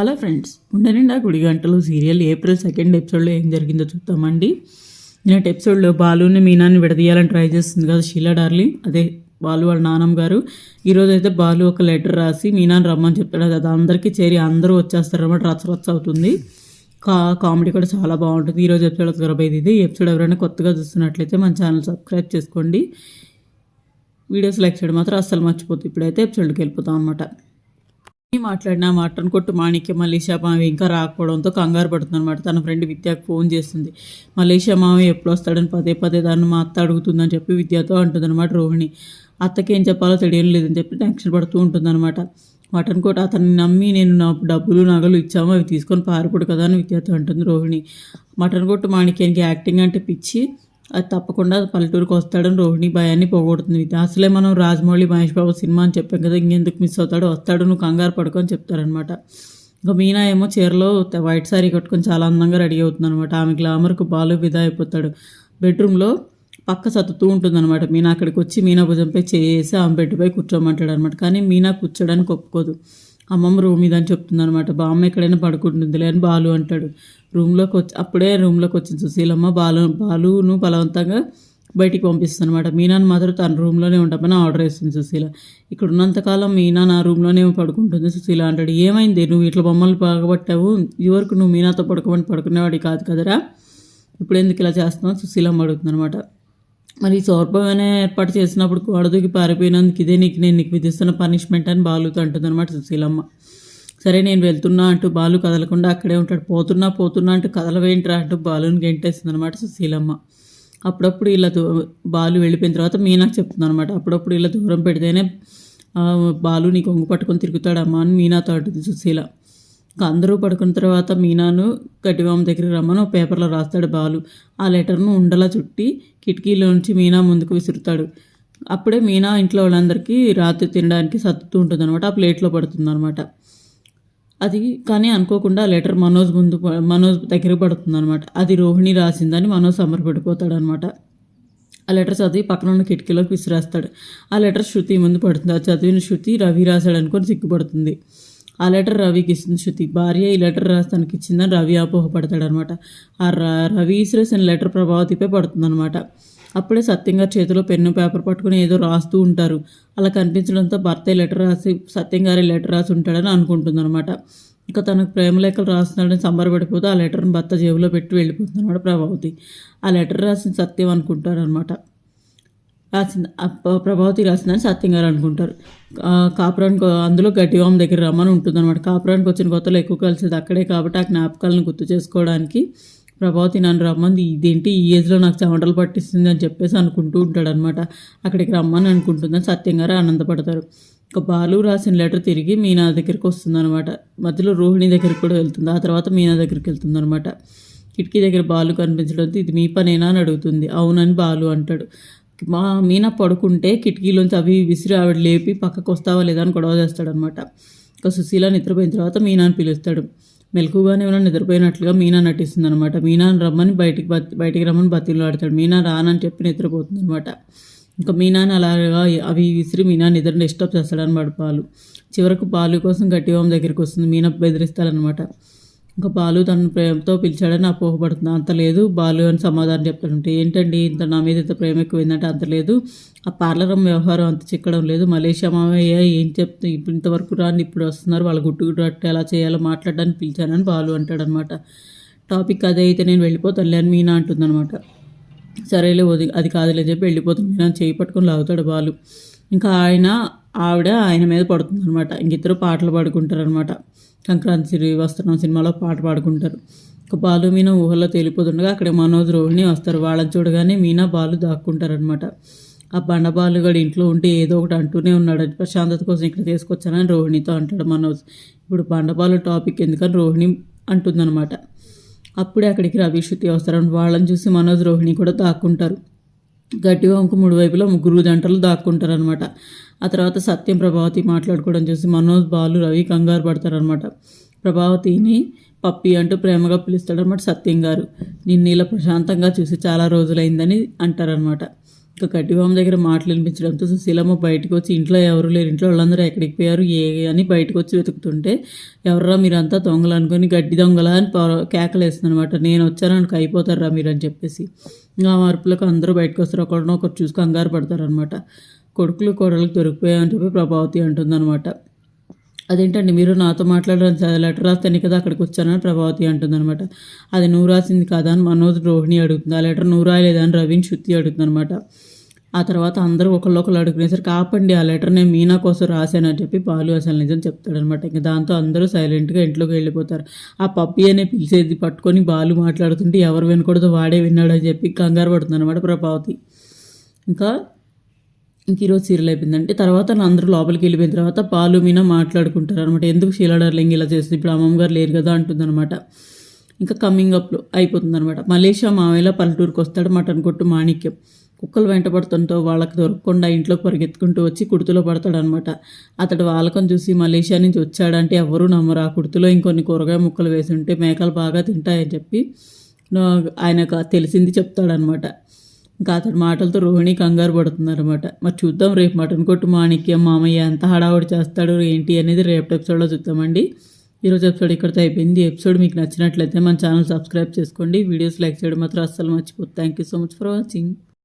Hello friends ఉండనిండా గుడి గంటలు serial April second ఎపిసోడ్లో ఏం జరిగిందో చూద్దామండి. నేటి ఎపిసోడ్లో బాలుని మీనాన్ని విడదీయాలని ట్రై చేస్తుంది కదా షీలా డార్లింగ్. అదే బాలు వాళ్ళ నాన్నమ్మ గారు. ఈరోజు అయితే బాలు ఒక లెటర్ రాసి మీనాన్ని రమ్మని చెప్తాడు. అది అందరికీ చేరి అందరూ వచ్చేస్తారన్నమాట రచ్చ రచ్చ అవుతుంది. కా కామెడీ కూడా చాలా బాగుంటుంది. ఈరోజు ఎపిసోడ్ త్వరబోయేది ఇది. ఎపిసోడ్ ఎవరైనా కొత్తగా చూస్తున్నట్లయితే మన ఛానల్ సబ్స్క్రైబ్ చేసుకోండి. వీడియోస్ లైక్ చేయడం మాత్రం అస్సలు మర్చిపోతుంది ఇప్పుడైతే ఎపిసోడ్కి వెళ్ళిపోతాం అనమాట మాట్లాడిన మటన్ కొట్టు మాణిక్య. మలేషియా మావి ఇంకా రాకపోవడంతో కంగారు పడుతుంది అనమాట తన ఫ్రెండ్ విద్యకు ఫోన్ చేస్తుంది. మలేషియా మావి ఎప్పుడు వస్తాడని పదే పదే దాన్ని మా అత్త అడుగుతుందని చెప్పి విద్యతో అంటుందన్నమాట రోహిణి. అత్తకి ఏం చెప్పాలో తెలియడం లేదని చెప్పి టెన్షన్ పడుతూ ఉంటుంది అనమాట మటన్ కోట అతన్ని నమ్మి నేను నా డబ్బులు నగలు ఇచ్చాము అవి తీసుకొని పారిపోడు కదా అని విద్యార్థి అంటుంది రోహిణి. మటన్ కొట్టు మాణిక్యానికి యాక్టింగ్ అంటే పిచ్చి. అది తప్పకుండా పల్లెటూరుకి వస్తాడని రోహిణి భయాన్ని పోగొడుతుంది. అసలే మనం రాజమౌళి మహేష్ బాబు సినిమా అని చెప్పాం కదా ఇంకెందుకు మిస్ అవుతాడు వస్తాడు నువ్వు కంగారు పడుకొని చెప్తారనమాట ఇంకా మీనా ఏమో చీరలో వైట్ సారీ కట్టుకొని చాలా అందంగా రెడీ అవుతుంది అనమాట ఆమె గ్లామర్కు బాలు విదా అయిపోతాడు. బెడ్రూమ్లో పక్క సత్తుతూ ఉంటుందన్నమాట. మీనా అక్కడికి వచ్చి మీనా భుజంపై చేసి ఆమె బెడ్పై కూర్చోమంటాడు అనమాట కానీ మీనా కూర్చోడానికి ఒప్పుకోదు. అమ్మమ్మ రూమ్ ఇదని చెప్తుంది అనమాట బామ్మ ఎక్కడైనా పడుకుంటుంది అని బాలు అంటాడు. రూమ్లోకి వచ్చి అప్పుడే రూమ్లోకి వచ్చింది సుశీలమ్మ. బాలు బాలును బలవంతంగా బయటికి పంపిస్తుంది అనమాట మీనాను మాత్రం తన రూమ్లోనే ఉండమని ఆర్డర్ వేస్తుంది సుశీల. ఇక్కడ ఉన్నంతకాలం మీనా నా రూమ్లోనే పడుకుంటుంది సుశీల అంటాడు. ఏమైంది? నువ్వు ఇట్లా బొమ్మలు పగబట్టావు? ఇదివరకు నువ్వు మీనాతో పడుకోమని పడుకునేవాడి కాదు కదరా? ఇప్పుడు ఎందుకు ఇలా చేస్తున్నావు? సుశీలమ్మ అడుగుతుంది అనమాట మరి ఈ సౌర్భమైన ఏర్పాటు చేసినప్పుడు గోడదూకి పారిపోయినందుకు ఇదే నీకు నేను నీకు విధిస్తున్న పనిష్మెంట్ అని బాలుతో అంటుందన్నమాట సుశీలమ్మ. సరే నేను వెళ్తున్నా అంటూ బాలు కదలకుండా అక్కడే ఉంటాడు. పోతున్నా పోతున్నా అంటూ కదలవేంట్రా అంటూ బాలుని గెంటేస్తుంది అనమాట సుశీలమ్మ. అప్పుడప్పుడు ఇలా దూ బాలు వెళ్ళిపోయిన తర్వాత మీనాకు చెప్తుంది అనమాట అప్పుడప్పుడు ఇలా దూరం పెడితేనే బాలు నీ కొంగు పట్టుకొని తిరుగుతాడమ్మా అని మీనాతో అంటుంది సుశీల. అందరూ పడుకున్న తర్వాత మీనాను గట్టివామ దగ్గరికి రమ్మని ఒక పేపర్లో రాస్తాడు బాలు. ఆ లెటర్ను ఉండలా చుట్టి కిటికీలోంచి మీనా ముందుకు విసురుతాడు. అప్పుడే మీనా ఇంట్లో వాళ్ళందరికీ రాత్రి తినడానికి సత్తుతూ ఉంటుంది అనమాట ఆ ప్లేట్లో పడుతుంది అనమాట అది కానీ అనుకోకుండా ఆ లెటర్ మనోజ్ ముందు మనోజ్ దగ్గర పడుతుంది అనమాట అది రోహిణి రాసిందని మనోజ్ సంబరపడిపోతాడు అనమాట ఆ లెటర్ చదివి పక్కన ఉన్న కిటికీలోకి విసిరేస్తాడు. ఆ లెటర్ శృతి ముందు పడుతుంది. ఆ చదివిన శృతి రవి రాశాడు అనుకొని సిగ్గుపడుతుంది. ఆ లెటర్ రవికి ఇస్తుంది శృతి. భార్య ఈ లెటర్ రాసి తనకి ఇచ్చిందని రవి అపోహపడతాడు అనమాట ఆ ర- రవి విసిరేసిన లెటర్ ప్రభావతిపై పడుతుందనమాట. అప్పుడే సత్యంగారు చేతిలో పెన్ను పేపర్ పట్టుకుని ఏదో రాస్తూ ఉంటారు. అలా కనిపించడంతో భర్త లెటర్ రాసి సత్యంగారి లెటర్ రాసి ఉంటాడని అనుకుంటుంది అనమాట ఇంకా తనకు ప్రేమ లేఖలు రాస్తున్నాడని సంబరపడిపోతే ఆ లెటర్ని భర్త జేబులో పెట్టి వెళ్ళిపోతుంది అనమాట ప్రభావతి. ఆ లెటర్ రాసిన సత్యం అనుకుంటాడనమాట అనమాట రాసింది ప్రభావతి రాసిందని సత్యం గారు అనుకుంటారు కాపురానికి అందులో గట్టివామ దగ్గర రమ్మని ఉంటుంది అనమాట కాపురానికి వచ్చిన కొత్తలో ఎక్కువ కలిసేది అక్కడే కాబట్టి ఆ జ్ఞాపకాలను గుర్తు చేసుకోవడానికి ప్రభావతి నన్ను రమ్మంది ఇదేంటి ఈ ఏజ్లో నాకు చెమటలు పట్టిస్తుంది అని చెప్పేసి అనుకుంటూ ఉంటాడు అనమాట అక్కడికి రమ్మని అనుకుంటుందని సత్యం గారు ఆనందపడతారు. ఒక బాలు రాసిన లెటర్ తిరిగి మీనా దగ్గరికి వస్తుంది అనమాట మధ్యలో రోహిణి దగ్గరికి కూడా వెళ్తుంది. ఆ తర్వాత మీనా దగ్గరికి వెళ్తుంది అనమాట కిటికీ దగ్గర బాలు కనిపించడంతో ఇది మీ పనేనా అని అడుగుతుంది. అవునని బాలు అంటాడు. మా మీనా పడుకుంటే కిటికీలోంచి అవి విసిరి ఆవిడ లేపి పక్కకు వస్తావా లేదా అని గొడవ చేస్తాడనమాట ఇంకా సుశీల నిద్రపోయిన తర్వాత మీనాని పిలుస్తాడు. మెలకుగానే ఉన్న నిద్రపోయినట్లుగా మీనా నటిస్తుంది అనమాట మీనాని రమ్మని బయటికి బతి బయటికి రమ్మని బతిలో ఆడతాడు మీనా రానని చెప్పి నిద్రపోతుంది అనమాట ఇంకా మీనాని అలాగా అవి విసిరి మీనా నిద్ర డిస్టర్బ్ చేస్తాడనమాట పాలు. చివరకు పాలు కోసం గట్టివాం దగ్గరికి వస్తుంది. మీనా బెదిరిస్తాడనమాట ఇంకా బాలు తన ప్రేమతో పిలిచాడని అపోహపడుతుంది అంత లేదు బాలు అని సమాధానం చెప్తాడంటే. ఏంటండి ఇంత నా మీద ఇంత ప్రేమ ఎక్కువైందంటే అంత లేదు. ఆ పార్లర్ వ్యవహారం అంత చిక్కడం లేదు. మలేషియా మామయ్య ఏం చెప్తే ఇప్పుడు ఇంతవరకు రాని ఇప్పుడు వస్తున్నారు. వాళ్ళ గుట్టుగుట్టు ఎలా చేయాలో మాట్లాడడానికి పిలిచానని బాలు అంటాడనమాట. టాపిక్ అదే అయితే నేను వెళ్ళిపోతాను లేని మీనా అంటుందన్నమాట సరేలే వది అది కాదులే చెప్పి వెళ్ళిపోతుంది మీనా చేయి పట్టుకొని లాగుతాడు బాలు. ఇంకా ఆయన ఆవిడ ఆయన మీద పడుతుంది అనమాట ఇంకిద్దరు పాటలు పాడుకుంటారు అనమాట సంక్రాంతి వస్త్రం సినిమాలో పాట పాడుకుంటారు. ఒక బాలు మీనా ఊహల్లో తేలిపోతుండగా అక్కడ మనోజ్ రోహిణి వస్తారు. వాళ్ళని చూడగానే మీనా బాలు దాక్కుంటారనమాట ఆ బండబాలు గడు ఇంట్లో ఉంటే ఏదో ఒకటి అంటూనే ఉన్నాడు. ప్రశాంతత కోసం ఇక్కడ తీసుకొచ్చానని రోహిణితో అంటాడు మనోజ్. ఇప్పుడు బండబాలు టాపిక్ ఎందుకని రోహిణి అంటుందన్నమాట. అప్పుడే అక్కడికి రవి శృతి వస్తారు. వాళ్ళని చూసి మనోజ్ రోహిణి కూడా దాక్కుంటారు. గట్టి వంకు మూడు వైపులా ముగ్గురు జంటలు దాక్కుంటారనమాట ఆ తర్వాత సత్యం ప్రభావతి మాట్లాడుకోవడం చూసి మనోజ్ బాలు రవి కంగారు పడతారనమాట ప్రభావతిని పప్పి అంటూ ప్రేమగా పిలుస్తాడనమాట సత్యం గారు. నిన్ను ఇలా ప్రశాంతంగా చూసి చాలా రోజులైందని అంటారనమాట ఇంకా గడ్డివామ దగ్గర మాటలు వినిపించడంతో సుశీలమ్మ బయటకు వచ్చి ఇంట్లో ఎవరు లేరు. ఇంట్లో వాళ్ళందరూ ఎక్కడికి పోయారు? ఏ అని బయటకు వచ్చి వెతుకుతుంటే ఎవర్రా మీరంతా దొంగలు అనుకొని గడ్డి దొంగలా అని కేకలేస్తుంది అనమాట నేను వచ్చానని అయిపోతారా మీరు? అని చెప్పేసి. ఆ మార్పులకు అందరూ బయటకు వస్తారు. ఒకరినో ఒకరు చూసి కంగారు పడతారనమాట కొడుకులు కోడలకు దొరికిపోయాయని చెప్పి ప్రభావతి అంటుందన్నమాట. అదేంటండి మీరు నాతో మాట్లాడడానికి లెటర్ రాస్తేనే కదా అక్కడికి వచ్చానని ప్రభావతి అంటుందన్నమాట. అది నువ్వు రాసింది కాదా అని మనోజ్ రోహిణి అడుగుతుంది. ఆ లెటర్ నువ్వు రాయలేదా అని రవీన్ శృతి అడుగుతుందన్నమాట. ఆ తర్వాత అందరూ ఒకళ్ళొకళ్ళు అడుగునేసరికి ఆపండి ఆ లెటర్ నేను మీనా కోసం రాశానని చెప్పి బాలు అసలు నిజం చెప్తాడనమాట. ఇంకా దాంతో అందరూ సైలెంట్గా ఇంట్లోకి వెళ్ళిపోతారు. ఆ పప్పి అనే పిలిచేది పట్టుకొని బాలు మాట్లాడుతుంటే ఎవరు వినకూడదు వాడే విన్నాడని చెప్పి కంగారు పడుతుంది అనమాట ప్రభావతి. ఇంకా ఇంక ఈరోజు సీరియల్ అయిపోయిందంటే తర్వాత అందరూ లోపలికి వెళ్ళిపోయిన తర్వాత పాలు మీన మాట్లాడుకుంటారు అనమాట ఎందుకు షీలా డార్లింగ్ ఇలా చేస్తుంది? ఇప్పుడు అమ్మమ్మ గారు లేరు కదా అంటుందన్నమాట ఇంకా కమింగ్ అప్లో అయిపోతుందన్నమాట మలేషియా మావేలా పల్లెటూరుకి వస్తాడు మటన్ కొట్టు మాణిక్యం. కుక్కలు వెంటబడుతుంటో వాళ్ళకి దొరకకుండా ఇంట్లోకి పరిగెత్తుకుంటూ వచ్చి కుర్తులో పడతాడనమాట. అతడు వాలకం చూసి మలేషియా నుంచి వచ్చాడంటే ఎవరూ నమ్మరు. ఆ కుర్తులో ఇంకొన్ని కూరగాయ ముక్కలు వేసి ఉంటే మేకలు బాగా తింటాయని చెప్పి ఆయనకు తెలిసింది చెప్తాడనమాట. ఇంకా అతడి మాటలతో రోహిణి కంగారు పడుతుందన్నమాట మరి చూద్దాం రేపు మటన్ కొట్టు మాణిక్యం మామయ్య ఎంత హడావుడి చేస్తాడు ఏంటి అనేది రేపటి ఎపిసోడ్లో చూద్దామండి. ఈరోజు ఎపిసోడ్ ఇక్కడితో అయిపోయింది. ఎపిసోడ్ మీకు నచ్చినట్లయితే మన ఛానల్ సబ్స్క్రైబ్ చేసుకోండి. వీడియోస్ లైక్ చేయడం మాత్రం అస్సలు మర్చిపోతుంది thank you so much for watching.